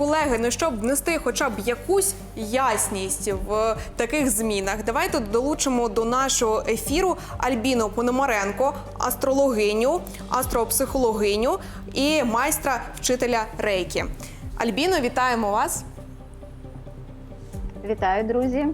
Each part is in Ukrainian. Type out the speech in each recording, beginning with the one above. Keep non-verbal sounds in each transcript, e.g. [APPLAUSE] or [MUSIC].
Колеги, ну щоб внести хоча б якусь ясність в таких змінах, давайте долучимо до нашого ефіру Альбіну Пономаренко, астрологиню, астропсихологиню і майстра вчителя рейки. Альбіно, вітаємо вас. Вітаю, друзі.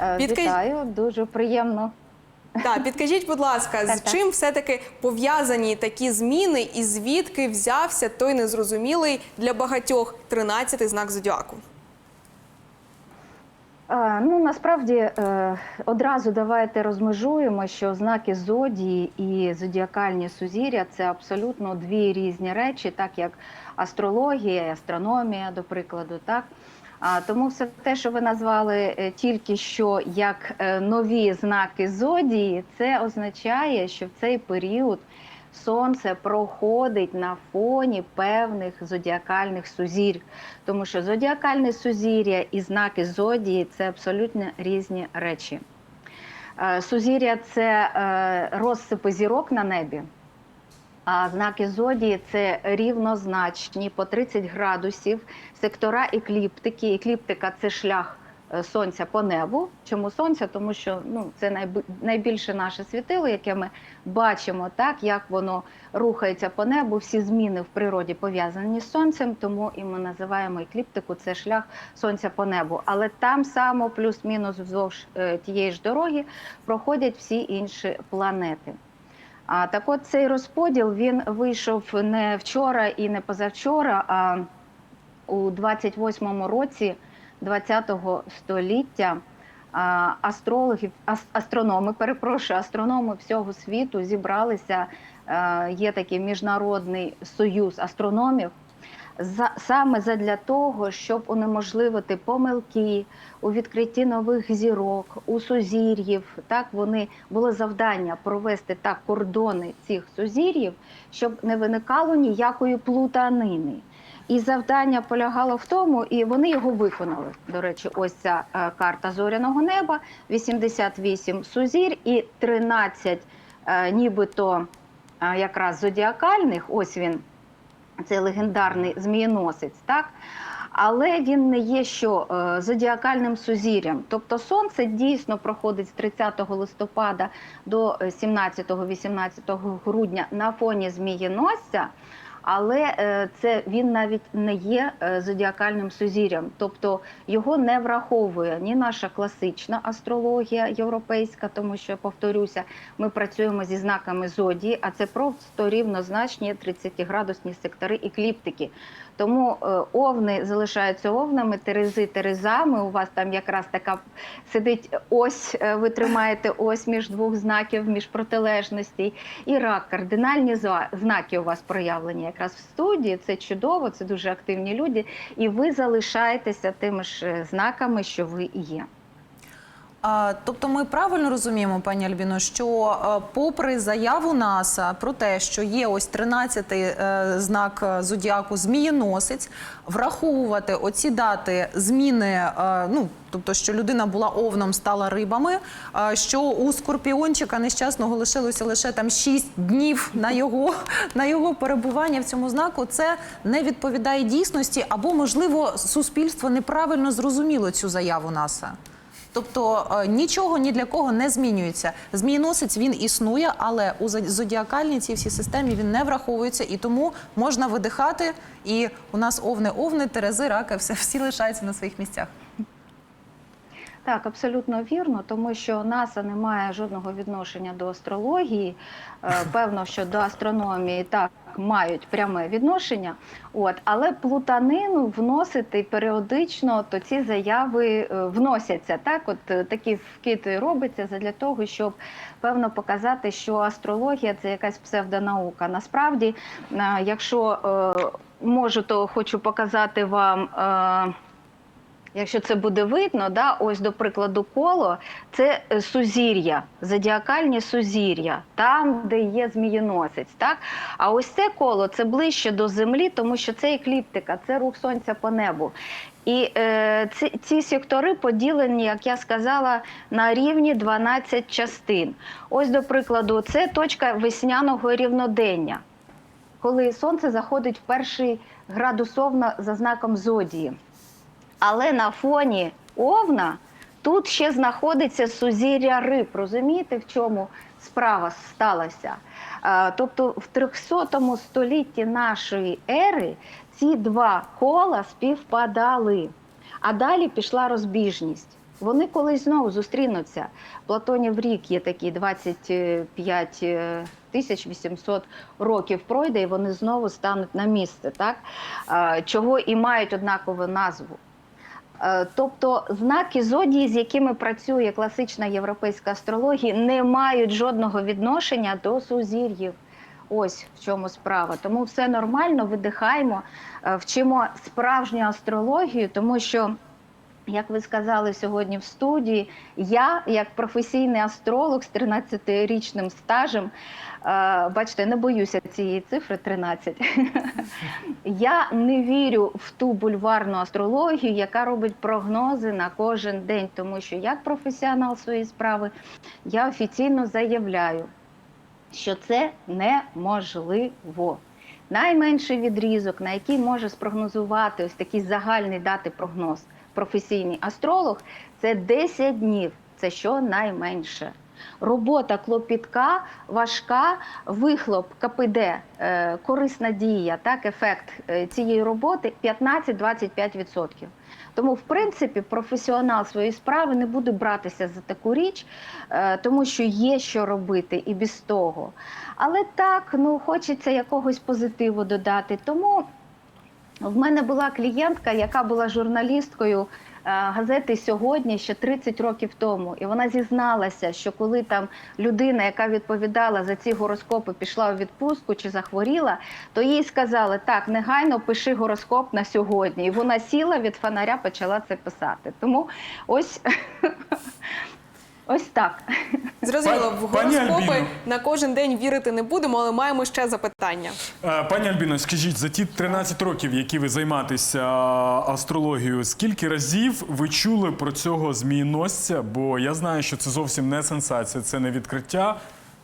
Е, Вітаю, дуже приємно. Так, підкажіть, будь ласка, з так. чим все-таки пов'язані такі зміни, і звідки взявся той незрозумілий для багатьох 13-й знак зодіаку? Е, Ну насправді е, одразу давайте розмежуємо, що знаки зодії і зодіакальні сузір'я це абсолютно дві різні речі, так як астрологія, і астрономія, до прикладу, так. Тому все те, що ви назвали е, тільки що як е, нові знаки зодії, це означає, що в цей період сонце проходить на фоні певних зодіакальних сузір'я. Тому що зодіакальне сузір'я і знаки зодії це абсолютно різні речі. Е, Сузір'я це розсипи зірок на небі, а знаки зодії це рівнозначні по 30 градусів сектора екліптики. Екліптика це шлях е, сонця по небу. Чому сонця? Тому що ну, це найбільше наше світило, яке ми бачимо, так як воно рухається по небу. Всі зміни в природі пов'язані з сонцем, тому і ми називаємо екліптику це шлях сонця по небу. Але там само плюс-мінус вздовж е, тієї ж дороги проходять всі інші планети. А так от цей розподіл він вийшов не вчора і не позавчора, а у 28-му році 20-го століття а, астрологи, астрономи, перепрошую, астрономи всього світу зібралися. е, Є такий міжнародний союз астрономів. За, саме задля того, щоб унеможливити помилки у відкритті нових зірок, у сузір'їв. Так вони було завдання провести так кордони цих сузір'їв, щоб не виникало ніякої плутанини. І завдання полягало в тому, і вони його виконали. До речі, ось ця е, карта зоряного неба, 88 сузір і 13 е, нібито е, якраз зодіакальних. Ось він це легендарний змієносець, так? Але він не є що е, зодіакальним сузір'ям. Тобто сонце дійсно проходить з 30 листопада до 17-18 грудня на фоні змієносця, але е, це він навіть не є е, зодіакальним сузір'ям, тобто його не враховує ні наша класична астрологія європейська, тому що повторюся, ми працюємо зі знаками зодії, а це просто рівнозначні 30-градусні сектори екліптики. Тому е, овни залишаються овнами, терези терезами. У вас там якраз така сидить ось, е, ви тримаєте ось між двох знаків, між протилежностей. І рак, кардинальні знаки у вас проявлені якраз в студії. Це чудово, це дуже активні люди. І ви залишаєтеся тими ж е, знаками, що ви є. Тобто ми правильно розуміємо, пані Альбіно, що е, попри заяву НАСА про те, що є ось 13-й е, знак е, зодіаку змієносець, враховувати оці дати зміни, ну тобто, що людина була овном, стала рибами, що у скорпіончика нещасного лишилося лише там 6 днів на його, на його перебування в цьому знаку, це не відповідає дійсності, або можливо суспільство неправильно зрозуміло цю заяву НАСА. Тобто е, нічого ні для кого не змінюється. Змієносець він існує, але у зо- зодіакальній цій всій системі він не враховується, і тому можна видихати. І у нас овни, овни, терези, раки, все всі лишаються на своїх місцях. Так, абсолютно вірно, тому що НАСА не має жодного відношення до астрології. Е, [LAUGHS] Певно, що до астрономії так мають пряме відношення. От, але плутанину вносити періодично, то ці заяви е, вносяться. Так, от е, такі вкид робиться для того, щоб певно показати, що астрологія це якась псевдонаука. Насправді, якщо можу, то хочу показати вам. Якщо це буде видно, да, ось до прикладу коло це е, сузір'я, зодіакальні сузір'я, там, де є змієносець. Так? А ось це коло це ближче до землі, тому що це екліптика, це рух сонця по небу. І е, ці, ці сектори поділені, як я сказала, на рівні 12 частин. Ось, до прикладу, це точка весняного рівнодення. коли сонце заходить в перший градусовно за знаком зодії. Але на фоні овна тут ще знаходиться сузір'я риб. Розумієте, в чому справа сталася? Е, Тобто в 300 столітті нашої ери ці два кола співпадали, а далі пішла розбіжність. Вони колись знову зустрінуться. Платонів рік є такий 25 е, тисяч 800 років пройде, і вони знову стануть на місце, так? Е, чого і мають однакову назву. Е, Тобто знаки зодії, з якими працює класична європейська астрологія, не мають жодного відношення до сузір'їв. Ось в чому справа. Тому все нормально, видихаємо, е, вчимо справжню астрологію, тому що. Як ви сказали сьогодні в студії, я, як професійний астролог з 13-річним стажем, е, бачите, не боюся цієї цифри 13. [LAUGHS] Я не вірю в ту бульварну астрологію, яка робить прогнози на кожен день, тому що як професіонал своєї справи я офіційно заявляю, що це неможливо. Найменший відрізок, на який може спрогнозувати ось такий загальний дати прогноз професійний астролог, це 10 днів. Це що найменше. Робота клопітка, важка, вихлоп КПД, е, корисна дія, так, ефект е, цієї роботи 15-25%. Тому, в принципі, професіонал своєї справи не буде братися за таку річ, е, тому що є що робити і без того. Але так, ну хочеться якогось позитиву додати. Тому в мене була клієнтка, яка була журналісткою е, газети сьогодні ще 30 років тому, і вона зізналася, що коли там людина, яка відповідала за ці гороскопи, пішла у відпустку чи захворіла, то їй сказали, так, негайно пиши гороскоп на сьогодні. І вона сіла від фонаря, почала це писати. Тому ось, [LAUGHS] ось так. Зрозуміло, в Пані гороскопи Альбіно. на кожен день вірити не будемо, але маємо ще запитання. Е, Пані Альбіно, скажіть, за ті 13 років, які ви займаєтеся астрологією, скільки разів ви чули про цього змієносця? Бо я знаю, що це зовсім не сенсація, це не відкриття.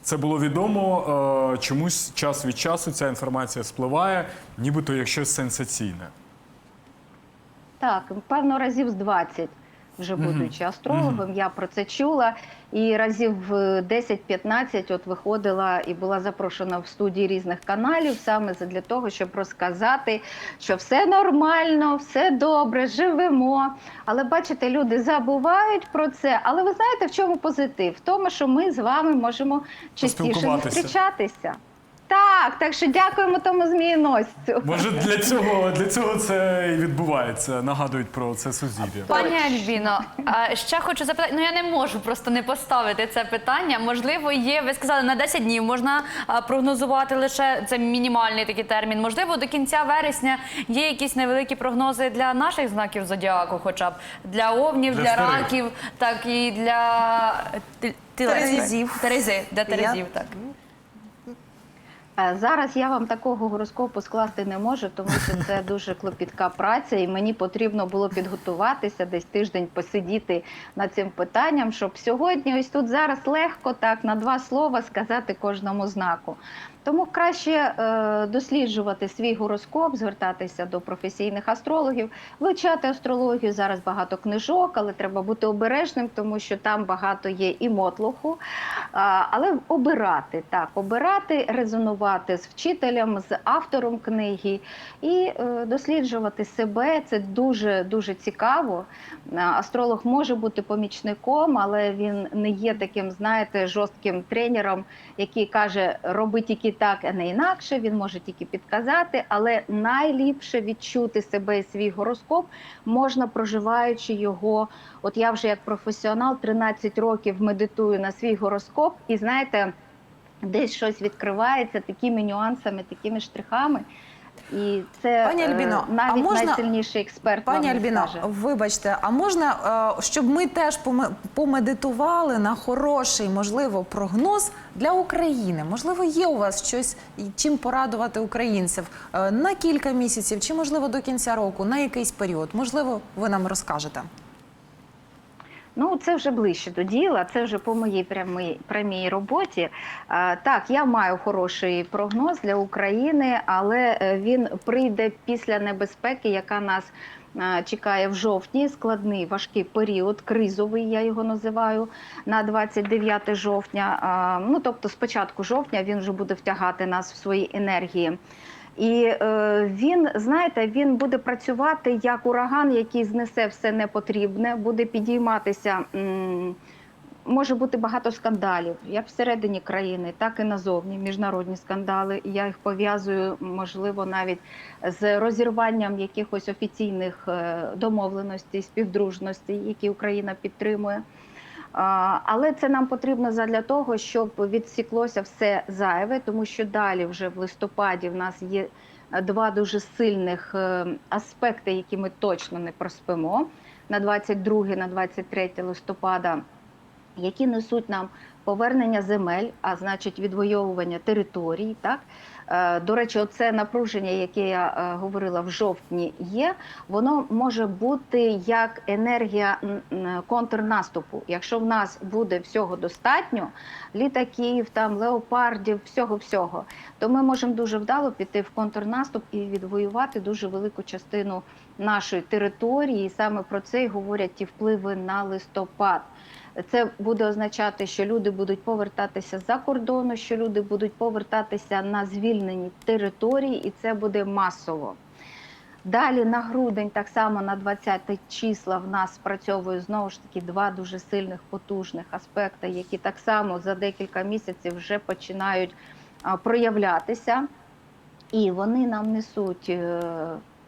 Це було відомо. е, Чомусь час від часу ця інформація спливає, нібито як щось сенсаційне. Так, певно, разів з 20, вже будучи астрологом, я про це чула. І разів е, 10-15 от виходила і була запрошена в студії різних каналів саме для того, щоб розказати, що все нормально, все добре, живемо. Але бачите, люди забувають про це. Але ви знаєте, в чому позитив? В тому, що ми з вами можемо частіше зустрічатися. Так, так що дякуємо тому змієносцю. Може, для цього, для цього це і відбувається. Нагадують про це сузір'я. Пані Альбіно, а ще хочу запитати. Ну я не можу просто не поставити це питання. Можливо, є. Ви сказали на 10 днів можна прогнозувати лише це мінімальний такий термін. Можливо, до кінця вересня є якісь невеликі прогнози для наших знаків зодіаку, хоча б для овнів, Для для, раків, так і для. Терезів. Терези, для терезів, так. Е, Зараз я вам такого гороскопу скласти не можу, тому що це [LAUGHS] дуже клопітка праця, і мені потрібно було підготуватися, десь тиждень посидіти над цим питанням, щоб сьогодні, ось тут зараз легко так на два слова сказати кожному знаку. Тому краще е, досліджувати свій гороскоп, звертатися до професійних астрологів, вивчати астрологію. Зараз багато книжок, але треба бути обережним, тому що там багато є і мотлуху. А, але обирати так, обирати, резонувати з вчителем, з автором книги і е, досліджувати себе. Це дуже дуже цікаво. Астролог може бути помічником, але він не є таким, знаєте, жорстким тренером, який каже, роби тільки так, а не інакше. Він може тільки підказати, але найліпше відчути себе і свій гороскоп можна проживаючи його. От я вже як професіонал 13 років медитую на свій гороскоп, і знаєте, десь щось відкривається такими нюансами, такими штрихами. І це Пані Альбіно, навіть а можна- найсильніший експерт. Пані вам Альбіно, скаже. вибачте, а можна, е, щоб ми теж поме- помедитували на хороший, можливо, прогноз для України? Можливо, є у вас щось, чим порадувати українців е, на кілька місяців, чи можливо до кінця року, на якийсь період? Можливо, ви нам розкажете. Ну, це вже ближче до діла, це вже по моїй прямій, прямій роботі. Так, я маю хороший прогноз для України, але е, він прийде після небезпеки, яка нас а, чекає в жовтні. Складний важкий період, кризовий, я його називаю, на 29 жовтня. Ну, тобто, з початку жовтня він вже буде втягати нас в свої енергії. І е, він, знаєте, він буде працювати як ураган, який знесе все непотрібне, буде підійматися. м, Може бути багато скандалів, як всередині країни, так і назовні міжнародні скандали. Я їх пов'язую, можливо, навіть з розірванням якихось офіційних е, домовленостей, співдружностей, які Україна підтримує. Але це нам потрібно задля того, щоб відсіклося все зайве, тому що далі, вже в листопаді, в нас є два дуже сильних е, аспекти, які ми точно не проспимо на 22 на 23 листопада, які несуть нам повернення земель, а значить відвоювання територій. Так Е, до речі, оце напруження, яке я е, говорила в жовтні, є. Воно може бути як енергія контрнаступу. Якщо в нас буде всього достатньо, літаків, там леопардів, всього всього, то ми можемо дуже вдало піти в контрнаступ і відвоювати дуже велику частину нашої території. І саме про це й говорять ті впливи на листопад. Це буде означати, що люди будуть повертатися за кордону, що люди будуть повертатися на звільнені території, і це буде масово. Далі на грудень, так само на 20 числа, в нас спрацьовує знову ж таки два дуже сильних потужних аспекти, які так само за декілька місяців вже починають проявлятися, і вони нам несуть.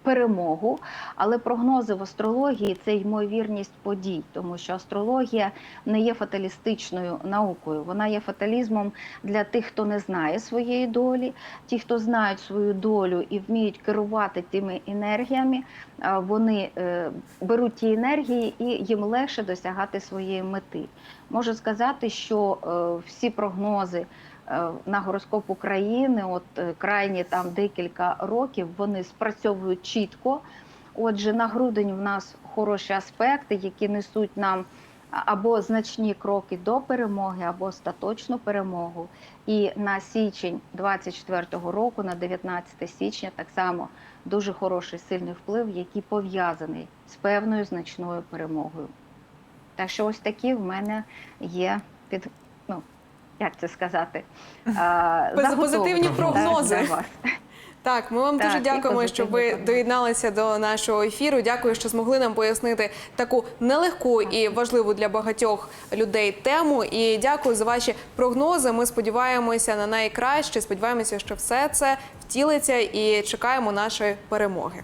Перемогу, але прогнози в астрології це ймовірність подій, тому що астрологія не є фаталістичною наукою. Вона є фаталізмом для тих, хто не знає своєї долі. Ті, хто знають свою долю і вміють керувати тими енергіями, вони е, беруть ті енергії і їм легше досягати своєї мети. Можу сказати, що е, всі прогнози на гороскоп України, от е, крайні там декілька років, вони спрацьовують чітко. Отже, на грудень в нас хороші аспекти, які несуть нам або значні кроки до перемоги, або остаточну перемогу. І на січень 24-го року, на 19 січня, так само дуже хороший сильний вплив, який пов'язаний з певною значною перемогою. Так що ось такі в мене є під як це сказати, [LAUGHS] а, Позитивні прогнози. так, для вас. [LAUGHS] Так, ми вам Так, дуже дякуємо, що ви доєдналися до нашого ефіру. Дякую, що змогли нам пояснити таку нелегку і важливу для багатьох людей тему. І дякую за ваші прогнози. Ми сподіваємося на найкраще. Сподіваємося, що все це втілиться і чекаємо нашої перемоги.